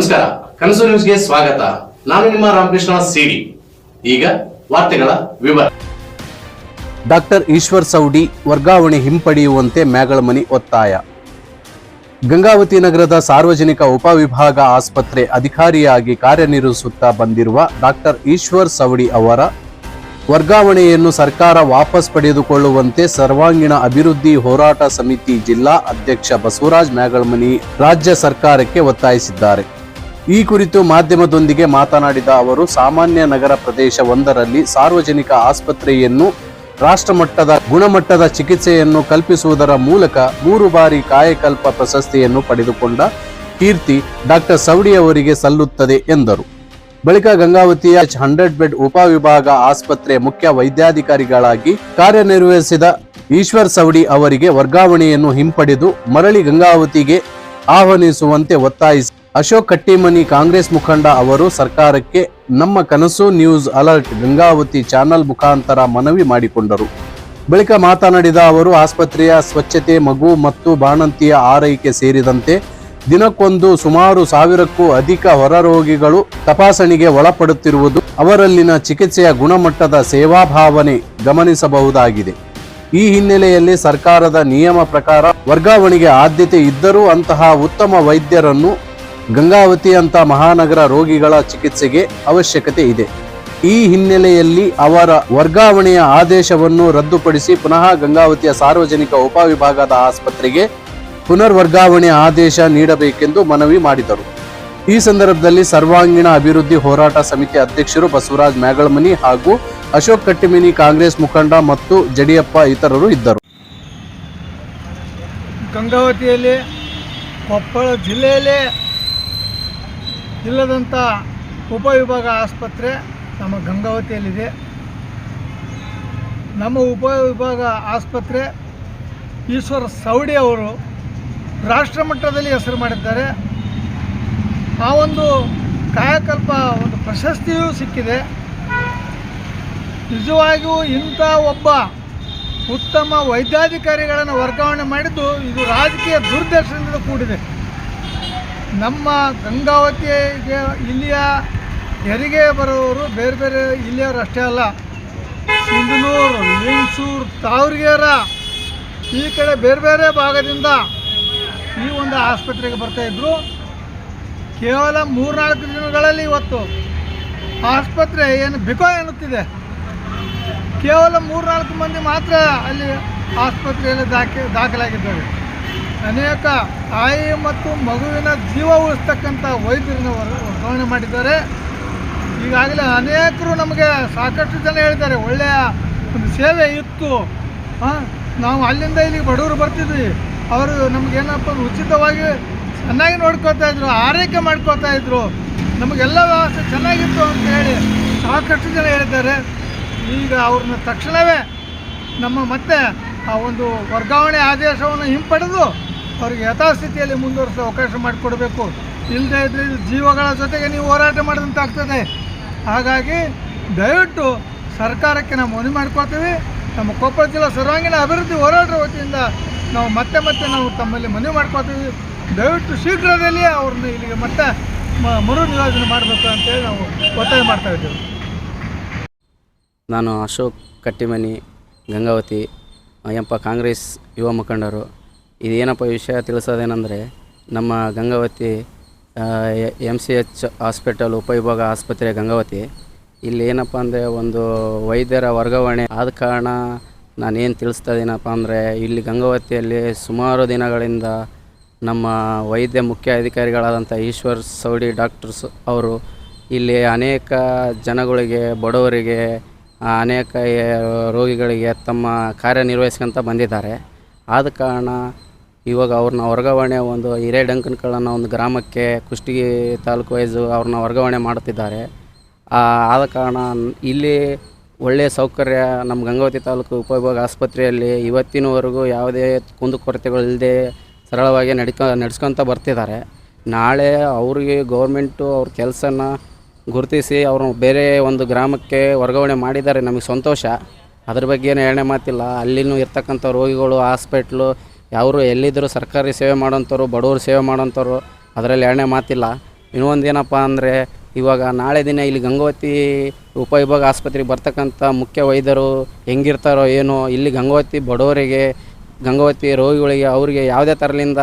ನಮಸ್ಕಾರ. ಕನಸು ನ್ಯೂಸ್ಗೆ ಸ್ವಾಗತ. ನಾನು ನಿಮ್ಮ ರಾಮಕೃಷ್ಣ ಸಿಡಿ. ಈಗ ವಾರ್ತೆಗಳ ವಿವರ. ಡಾಕ್ಟರ್ ಈಶ್ವರ್ ಸೌಡಿ ವರ್ಗಾವಣೆ ಹಿಂಪಡೆಯುವಂತೆ ಮ್ಯಾಗಳಮನಿ ಒತ್ತಾಯ. ಗಂಗಾವತಿ ನಗರದ ಸಾರ್ವಜನಿಕ ಉಪವಿಭಾಗ ಆಸ್ಪತ್ರೆ ಅಧಿಕಾರಿಯಾಗಿ ಕಾರ್ಯನಿರ್ವಹಿಸುತ್ತಾ ಬಂದಿರುವ ಡಾಕ್ಟರ್ ಈಶ್ವರ್ ಸವಡಿ ಅವರ ವರ್ಗಾವಣೆಯನ್ನು ಸರ್ಕಾರ ವಾಪಸ್ ಪಡೆದುಕೊಳ್ಳುವಂತೆ ಸರ್ವಾಂಗೀಣ ಅಭಿವೃದ್ಧಿ ಹೋರಾಟ ಸಮಿತಿ ಜಿಲ್ಲಾ ಅಧ್ಯಕ್ಷ ಬಸವರಾಜ್ ಮ್ಯಾಗಳಮನಿ ರಾಜ್ಯ ಸರ್ಕಾರಕ್ಕೆ ಒತ್ತಾಯಿಸಿದ್ದಾರೆ. ಈ ಕುರಿತು ಮಾಧ್ಯಮದೊಂದಿಗೆ ಮಾತನಾಡಿದ ಅವರು, ಸಾಮಾನ್ಯ ನಗರ ಪ್ರದೇಶ ಒಂದರಲ್ಲಿ ಸಾರ್ವಜನಿಕ ಆಸ್ಪತ್ರೆಯನ್ನು, ರಾಷ್ಟ್ರಮಟ್ಟದ ಗುಣಮಟ್ಟದ ಚಿಕಿತ್ಸೆಯನ್ನು ಕಲ್ಪಿಸುವುದರ ಮೂಲಕ ಮೂರು ಬಾರಿ ಕಾಯಕಲ್ಪ ಪ್ರಶಸ್ತಿಯನ್ನು ಪಡೆದುಕೊಂಡ ಕೀರ್ತಿ ಡಾಕ್ಟರ್ ಸವಡಿ ಅವರಿಗೆ ಸಲ್ಲುತ್ತದೆ ಎಂದರು. ಬಳಿಕ ಗಂಗಾವತಿಯ ಹಂಡ್ರೆಡ್ ಬೆಡ್ ಉಪವಿಭಾಗ ಆಸ್ಪತ್ರೆ ಮುಖ್ಯ ವೈದ್ಯಾಧಿಕಾರಿಗಳಾಗಿ ಕಾರ್ಯನಿರ್ವಹಿಸಿದ ಈಶ್ವರ್ ಸವಡಿ ಅವರಿಗೆ ವರ್ಗಾವಣೆಯನ್ನು ಹಿಂಪಡೆದು ಮರಳಿ ಗಂಗಾವತಿಗೆ ಆಹ್ವಾನಿಸುವಂತೆ ಒತ್ತಾಯಿಸಿ ಅಶೋಕ್ ಕಟ್ಟಿಮನಿ ಕಾಂಗ್ರೆಸ್ ಮುಖಂಡ ಅವರು ಸರ್ಕಾರಕ್ಕೆ ನಮ್ಮ ಕನಸು ನ್ಯೂಸ್ ಅಲರ್ಟ್ ಗಂಗಾವತಿ ಚಾನೆಲ್ ಮುಖಾಂತರ ಮನವಿ ಮಾಡಿಕೊಂಡರು. ಬಳಿಕ ಮಾತನಾಡಿದ ಅವರು, ಆಸ್ಪತ್ರೆಯ ಸ್ವಚ್ಛತೆ, ಮಗು ಮತ್ತು ಬಾಣಂತಿಯ ಆರೈಕೆ ಸೇರಿದಂತೆ ದಿನಕ್ಕೊಂದು ಸುಮಾರು ಸಾವಿರಕ್ಕೂ ಅಧಿಕ ಹೊರರೋಗಿಗಳು ತಪಾಸಣೆಗೆ ಒಳಪಡುತ್ತಿರುವುದು ಅವರಲ್ಲಿನ ಚಿಕಿತ್ಸೆಯ ಗುಣಮಟ್ಟದ ಸೇವಾ ಭಾವನೆ ಗಮನಿಸಬಹುದಾಗಿದೆ. ಈ ಹಿನ್ನೆಲೆಯಲ್ಲಿ ಸರ್ಕಾರದ ನಿಯಮ ಪ್ರಕಾರ ವರ್ಗಾವಣೆಗೆ ಆದ್ಯತೆ ಇದ್ದರೂ ಅಂತಹ ಉತ್ತಮ ವೈದ್ಯರನ್ನು ಗಂಗಾವತಿಯಂತ ಮಹಾನಗರ ರೋಗಿಗಳ ಚಿಕಿತ್ಸೆಗೆ ಅವಶ್ಯಕತೆ ಇದೆ. ಈ ಹಿನ್ನೆಲೆಯಲ್ಲಿ ಅವರ ವರ್ಗಾವಣೆಯ ಆದೇಶವನ್ನು ರದ್ದುಪಡಿಸಿ ಪುನಃ ಗಂಗಾವತಿಯ ಸಾರ್ವಜನಿಕ ಉಪವಿಭಾಗದ ಆಸ್ಪತ್ರೆಗೆ ಪುನರ್ ವರ್ಗಾವಣೆ ಆದೇಶ ನೀಡಬೇಕೆಂದು ಮನವಿ ಮಾಡಿದರು. ಈ ಸಂದರ್ಭದಲ್ಲಿ ಸರ್ವಾಂಗೀಣ ಅಭಿವೃದ್ಧಿ ಹೋರಾಟ ಸಮಿತಿ ಅಧ್ಯಕ್ಷರು ಬಸವರಾಜ್ ಮ್ಯಾಗಳಮನಿ ಹಾಗೂ ಅಶೋಕ್ ಕಟ್ಟಿಮಿನಿ ಕಾಂಗ್ರೆಸ್ ಮುಖಂಡ ಮತ್ತು ಜಡಿಯಪ್ಪ ಇತರರು ಇದ್ದರು. ಗಂಗಾವತಿಯಲ್ಲಿ ಕೊಪ್ಪಳ ಜಿಲ್ಲೆಯಲ್ಲೇ ಇಲ್ಲದಂಥ ಉಪವಿಭಾಗ ಆಸ್ಪತ್ರೆ ನಮ್ಮ ಗಂಗಾವತಿಯಲ್ಲಿದೆ. ನಮ್ಮ ಉಪವಿಭಾಗ ಆಸ್ಪತ್ರೆ ಈಶ್ವರ ಸವಡಿ ಅವರು ರಾಷ್ಟ್ರ ಮಟ್ಟದಲ್ಲಿ ಹೆಸರು ಮಾಡಿದ್ದಾರೆ. ಆ ಒಂದು ಕಾಯಕಲ್ಪ, ಒಂದು ಪ್ರಶಸ್ತಿಯೂ ಸಿಕ್ಕಿದೆ. ನಿಜವಾಗಿಯೂ ಇಂಥ ಒಬ್ಬ ಉತ್ತಮ ವೈದ್ಯಾಧಿಕಾರಿಗಳನ್ನು ವರ್ಗಾವಣೆ ಮಾಡಿದ್ದು ಇದು ರಾಜಕೀಯ ದುರ್ದರ್ಶನದಿಂದ ಕೂಡಿದೆ. ನಮ್ಮ ಗಂಗಾವತಿಗೆ ಇಲ್ಲಿಯ ಹೆರಿಗೆ ಬರೋರು ಬೇರೆ ಬೇರೆ ಇಲ್ಲಿಯವರು ಅಷ್ಟೇ ಅಲ್ಲ. ಸಿಂಧನೂರು ಲಿಂಗಸೂರು ತಾವರಿಗೆರ ಈ ಕಡೆ ಬೇರೆ ಬೇರೆ ಭಾಗದಿಂದ ಈ ಒಂದು ಆಸ್ಪತ್ರೆಗೆ ಬರ್ತಾಯಿದ್ರು ಕೇವಲ ಮೂರ್ನಾಲ್ಕು ದಿನಗಳಲ್ಲಿ ಇವತ್ತು ಆಸ್ಪತ್ರೆ ಏನು ಬಿಕೋ ಎನ್ನುತ್ತಿದೆ. ಕೇವಲ ಮೂರ್ನಾಲ್ಕು ಮಂದಿ ಮಾತ್ರ ಅಲ್ಲಿ ಆಸ್ಪತ್ರೆಯಲ್ಲಿ ದಾಖೆ, ದಾಖಲಾಗಿದ್ದಾರೆ. ಅನೇಕ ತಾಯಿ ಮತ್ತು ಮಗುವಿನ ಜೀವ ಉಳಿಸ್ತಕ್ಕಂಥ ವೈದ್ಯರನ್ನ ವರ್- ವರ್ಗಾವಣೆ ಮಾಡಿದ್ದಾರೆ. ಈಗಾಗಲೇ ಅನೇಕರು ನಮಗೆ ಸಾಕಷ್ಟು ಜನ ಹೇಳಿದ್ದಾರೆ, ಒಳ್ಳೆಯ ಒಂದು ಸೇವೆ ಇತ್ತು. ನಾವು ಅಲ್ಲಿಂದ ಇಲ್ಲಿಗೆ ಬಡವರು ಬರ್ತಿದ್ವಿ. ಅವರು ನಮಗೇನಪ್ಪ ಉಚಿತವಾಗಿ ಚೆನ್ನಾಗಿ ನೋಡ್ಕೋತಾ ಇದ್ರು, ಆರೈಕೆ ಮಾಡ್ಕೋತಾ ಇದ್ರು. ನಮಗೆಲ್ಲ ವ್ಯವಸ್ಥೆ ಚೆನ್ನಾಗಿತ್ತು ಅಂತ ಹೇಳಿ ಸಾಕಷ್ಟು ಜನ ಹೇಳಿದ್ದಾರೆ. ಈಗ ಅವ್ರನ್ನ ತಕ್ಷಣವೇ ನಮ್ಮ ಮತ್ತೆ ಆ ಒಂದು ವರ್ಗಾವಣೆ ಆದೇಶವನ್ನು ಹಿಂಪಡೆದು ಅವರಿಗೆ ಯಥಾಸ್ಥಿತಿಯಲ್ಲಿ ಮುಂದುವರಿಸಲು ಅವಕಾಶ ಮಾಡಿಕೊಡಬೇಕು. ಇಲ್ಲದೆ ಇದ್ರೆ ಇದು ಜೀವಗಳ ಜೊತೆಗೆ ನೀವು ಹೋರಾಟ ಮಾಡಿದಂತಾಗ್ತದೆ. ಹಾಗಾಗಿ ದಯವಿಟ್ಟು ಸರ್ಕಾರಕ್ಕೆ ನಾವು ಮನವಿ ಮಾಡ್ಕೋತೀವಿ ನಮ್ಮ ಕೊಪ್ಪಳ ಜಿಲ್ಲಾ ಸರ್ವಾಂಗೀಣ ಅಭಿವೃದ್ಧಿ ಹೋರಾಟ ವತಿಯಿಂದ ನಾವು ಮತ್ತೆ ಮತ್ತೆ ನಾವು ತಮ್ಮಲ್ಲಿ ಮನವಿ ಮಾಡ್ಕೊಳ್ತೀವಿ. ದಯವಿಟ್ಟು ಶೀಘ್ರದಲ್ಲಿ ಅವ್ರನ್ನ ಇಲ್ಲಿಗೆ ಮತ್ತೆ ಮರು ನಿಯೋಜನೆ ಮಾಡಬೇಕು ಅಂತೇಳಿ ನಾವು ಒತ್ತಾಯ ಮಾಡ್ತಾ ಇದ್ದೇವೆ. ನಾನು ಅಶೋಕ್ ಕಟ್ಟಿಮನಿ ಗಂಗಾವತಿ ಎಂಪ ಕಾಂಗ್ರೆಸ್ ಯುವ ಮುಖಂಡರು. ಇದೇನಪ್ಪ ವಿಷಯ ತಿಳಿಸೋದೇನೆಂದರೆ, ನಮ್ಮ Gangavathi M C H hospital ಉಪವಿಭಾಗ ಆಸ್ಪತ್ರೆ ಗಂಗಾವತಿ, ಇಲ್ಲಿ ಏನಪ್ಪ ಅಂದರೆ ಒಂದು ವೈದ್ಯರ ವರ್ಗಾವಣೆ ಆದ ಕಾರಣ ನಾನೇನು ತಿಳಿಸ್ತಾ ಇದ್ದೀನಪ್ಪ ಅಂದರೆ, ಇಲ್ಲಿ ಗಂಗಾವತಿಯಲ್ಲಿ ಸುಮಾರು ದಿನಗಳಿಂದ ನಮ್ಮ ವೈದ್ಯ ಮುಖ್ಯ ಅಧಿಕಾರಿಗಳಾದಂಥ ಈಶ್ವರ್ ಸೌಡಿ ಡಾಕ್ಟರ್ಸ್ ಅವರು, ಇಲ್ಲಿ ಅನೇಕ ಜನಗಳಿಗೆ, ಬಡವರಿಗೆ ಅನೇಕ ರೋಗಿಗಳಿಗೆ ತಮ್ಮ ಕಾರ್ಯನಿರ್ವಹಿಸ್ಕೊಂತ ಬಂದಿದ್ದಾರೆ. ಆದ ಕಾರಣ ಇವಾಗ ಅವ್ರನ್ನ ವರ್ಗಾವಣೆ ಒಂದು ಹಿರೇಡಂಕನಕಳ್ಳನ್ನ ಒಂದು ಗ್ರಾಮಕ್ಕೆ ಕುಷ್ಟಗಿ ತಾಲೂಕು ವೈಸು ಅವ್ರನ್ನ ವರ್ಗಾವಣೆ ಮಾಡುತ್ತಿದ್ದಾರೆ. ಆದ ಕಾರಣ ಇಲ್ಲಿ ಒಳ್ಳೆಯ ಸೌಕರ್ಯ ನಮ್ಮ ಗಂಗಾವತಿ ತಾಲೂಕು ಉಪವಿಭಾಗ ಆಸ್ಪತ್ರೆಯಲ್ಲಿ ಇವತ್ತಿನವರೆಗೂ ಯಾವುದೇ ಕುಂದುಕೊರತೆಗಳಿಲ್ಲದೆ ಸರಳವಾಗಿ ನಡ್ಕ, ನಡ್ಸ್ಕೊತ ಬರ್ತಿದ್ದಾರೆ. ನಾಳೆ ಅವರಿಗೆ ಗೌರ್ಮೆಂಟು ಅವ್ರ ಕೆಲಸನ ಗುರುತಿಸಿ ಅವರು ಬೇರೆ ಒಂದು ಗ್ರಾಮಕ್ಕೆ ವರ್ಗಾವಣೆ ಮಾಡಿದ್ದಾರೆ, ನಮಗೆ ಸಂತೋಷ. ಅದ್ರ ಬಗ್ಗೆ ಏನು ಎರಡನೇ ಮಾತಿಲ್ಲ. ಅಲ್ಲಿನೂ ಇರ್ತಕ್ಕಂಥ ರೋಗಿಗಳು, ಹಾಸ್ಪಿಟ್ಲು ಯಾರು ಎಲ್ಲಿದ್ದರೂ ಸರ್ಕಾರಿ ಸೇವೆ ಮಾಡೋಂಥವ್ರು, ಬಡವರು ಸೇವೆ ಮಾಡೋಂಥವ್ರು, ಅದರಲ್ಲಿ ಎರಡನೇ ಮಾತಿಲ್ಲ. ಇನ್ನೊಂದು ಏನಪ್ಪ ಅಂದರೆ, ಇವಾಗ ನಾಳೆ ದಿನ ಇಲ್ಲಿ ಗಂಗಾವತಿ ಉಪವಿಭಾಗ ಆಸ್ಪತ್ರೆಗೆ ಬರ್ತಕ್ಕಂಥ ಮುಖ್ಯ ವೈದ್ಯರು ಹೆಂಗಿರ್ತಾರೋ ಏನೋ, ಇಲ್ಲಿ ಗಂಗಾವತಿ ಬಡವರಿಗೆ, ಗಂಗಾವತಿ ರೋಗಿಗಳಿಗೆ, ಅವರಿಗೆ ಯಾವುದೇ ಥರಲಿಂದ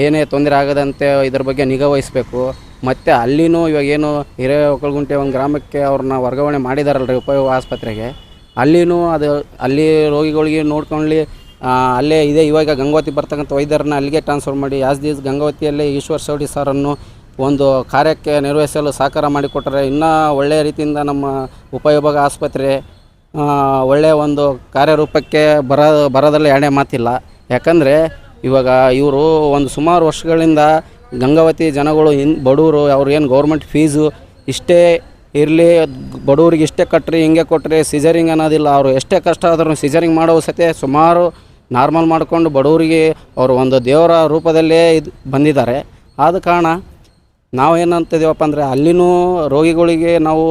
ಏನೇ ತೊಂದರೆ ಆಗದಂತೆ ಇದ್ರ ಬಗ್ಗೆ ನಿಗಾ ವಹಿಸ್ಬೇಕು. ಮತ್ತು ಅಲ್ಲಿನೂ ಇವಾಗ ಏನು ಹಿರೇಕೊಳಗುಂಟೆ ಒಂದು ಗ್ರಾಮಕ್ಕೆ ಅವ್ರನ್ನ ವರ್ಗಾವಣೆ ಮಾಡಿದಾರಲ್ರಿ ಉಪಯೋಗ ಆಸ್ಪತ್ರೆಗೆ. ಅಲ್ಲಿನೂ ಅದು ಅಲ್ಲಿ ರೋಗಿಗಳಿಗೆ ನೋಡ್ಕೊಳ್ಳಿ ಅಲ್ಲೇ ಇದೆ. ಇವಾಗ ಗಂಗಾವತಿ ಬರ್ತಕ್ಕಂಥ ವೈದ್ಯರನ್ನ ಅಲ್ಲಿಗೆ ಟ್ರಾನ್ಸ್ಫರ್ ಮಾಡಿ ಯಾಸ್ ದಿಸ್ ಗಂಗಾವತಿಯಲ್ಲೇ ಈಶ್ವರ್ ಸೌಡಿ ಸಾರನ್ನು ಒಂದು ಕಾರ್ಯಕ್ಕೆ ನಿರ್ವಹಿಸಲು ಸಹಕಾರ ಮಾಡಿಕೊಟ್ಟರೆ ಇನ್ನೂ ಒಳ್ಳೆಯ ರೀತಿಯಿಂದ ನಮ್ಮ ಉಪವಿಭಾಗ ಆಸ್ಪತ್ರೆ ಒಳ್ಳೆಯ ಒಂದು ಕಾರ್ಯರೂಪಕ್ಕೆ ಬರ ಬರೋದ್ರಲ್ಲಿ ಎರಡೇ ಮಾತಿಲ್ಲ. ಯಾಕಂದರೆ ಇವಾಗ ಇವರು ಒಂದು ಸುಮಾರು ವರ್ಷಗಳಿಂದ ಗಂಗಾವತಿ ಜನಗಳು ಇನ್ ಬಡವರು ಅವ್ರಿಗೇನು ಗೌರ್ಮೆಂಟ್ ಫೀಸು ಇಷ್ಟೇ ಇರಲಿ ಬಡವ್ರಿಗೆ ಇಷ್ಟೇ ಕಟ್ಟ್ರಿ ಹಿಂಗೆ ಕೊಟ್ಟರೆ ಸಿಜರಿಂಗ್ ಅನ್ನೋದಿಲ್ಲ. ಅವರು ಎಷ್ಟೇ ಕಷ್ಟ ಆದರೂ ಸಿಜರಿಂಗ್ ಮಾಡೋ ಸತೆ ಸುಮಾರು ನಾರ್ಮಲ್ ಮಾಡಿಕೊಂಡು ಬಡವರಿಗೆ ಅವರು ಒಂದು ದೇವರ ರೂಪದಲ್ಲೇ ಇದು ಬಂದಿದ್ದಾರೆ. ಆದ ಕಾರಣ ನಾವು ಏನಂತಿದ್ದೀವಪ್ಪ ಅಂದರೆ ಅಲ್ಲಿನೂ ರೋಗಿಗಳಿಗೆ ನಾವು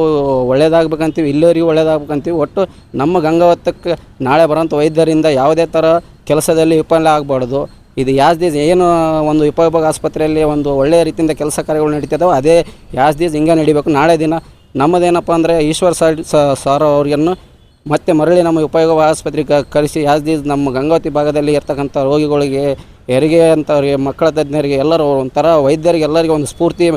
ಒಳ್ಳೇದಾಗಬೇಕಂತೀವಿ ಇಲ್ಲೋರಿಗೆ ಒಳ್ಳೇದಾಗಬೇಕಂತೀವಿ. ಒಟ್ಟು ನಮ್ಮ ಗಂಗಾವತಕ್ಕೆ ನಾಳೆ ಬರೋಂಥ ವೈದ್ಯರಿಂದ ಯಾವುದೇ ಥರ ಕೆಲಸದಲ್ಲಿ ವಿಫಲ ಆಗಬಾರ್ದು. ಇದು ಯಾಸ್ ದೀಸ್ ಏನು ಒಂದು ಉಪವಿಭಾಗ ಆಸ್ಪತ್ರೆಯಲ್ಲಿ ಒಂದು ಒಳ್ಳೆಯ ರೀತಿಯಿಂದ ಕೆಲಸ ಕಾರ್ಯಗಳು ನಡೀತಿದ್ದಾವೆ ಅದೇ ಯಾಸ್ ದೀಸ್ ಹಿಂಗೆ ನಡಿಬೇಕು. ನಾಳೆ ದಿನ ನಮ್ಮದೇನಪ್ಪ ಅಂದರೆ ಈಶ್ವರ್ ಸರ್ ಸರ್ ಅವ್ರಿಗನ್ನು ಮತ್ತೆ ಮರಳಿ ನಮ್ಮ ಉಪಯೋಗ ಆಸ್ಪತ್ರೆಗೆ ಕರೆಸಿ ಯಾಸ್ ದೀಸ್ ನಮ್ಮ ಗಂಗಾವತಿ ಭಾಗದಲ್ಲಿ ಇರ್ತಕ್ಕಂಥ ರೋಗಿಗಳಿಗೆ, ಹೆರಿಗೆ ಅಂಥವ್ರಿಗೆ ಮಕ್ಕಳ ತಜ್ಞರಿಗೆ, ಎಲ್ಲರೂ ಒಂಥರ ವೈದ್ಯರಿಗೆ ಎಲ್ಲರಿಗೆ ಒಂದು ಸ್ಫೂರ್ತಿ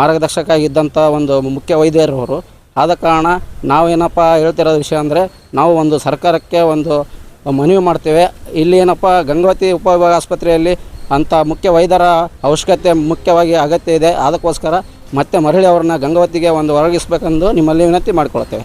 ಮಾರ್ಗದರ್ಶಕ ಆಗಿದ್ದಂಥ ಒಂದು ಮುಖ್ಯ ವೈದ್ಯರು ಅವರು. ಆದ ಕಾರಣ ನಾವೇನಪ್ಪ ಹೇಳ್ತಿರೋ ವಿಷಯ ಅಂದರೆ ನಾವು ಒಂದು ಸರ್ಕಾರಕ್ಕೆ ಒಂದು ಮನವಿ ಮಾಡ್ತೇವೆ. ಇಲ್ಲಿ ಏನಪ್ಪ, ಗಂಗಾವತಿ ಉಪವಿಭಾಗ ಆಸ್ಪತ್ರೆಯಲ್ಲಿ ಅಂಥ ಮುಖ್ಯ ವೈದ್ಯರ ಅವಶ್ಯಕತೆ ಮುಖ್ಯವಾಗಿ ಅಗತ್ಯ ಇದೆ. ಅದಕ್ಕೋಸ್ಕರ ಮತ್ತೆ ಮರಳಿ ಅವ್ರನ್ನ ಗಂಗಾವತಿಗೆ ಒಂದು ಒರಗಿಸ್ಬೇಕೆಂದು ನಿಮ್ಮಲ್ಲಿ ವಿನಂತಿ ಮಾಡಿಕೊಳ್ತೇವೆ.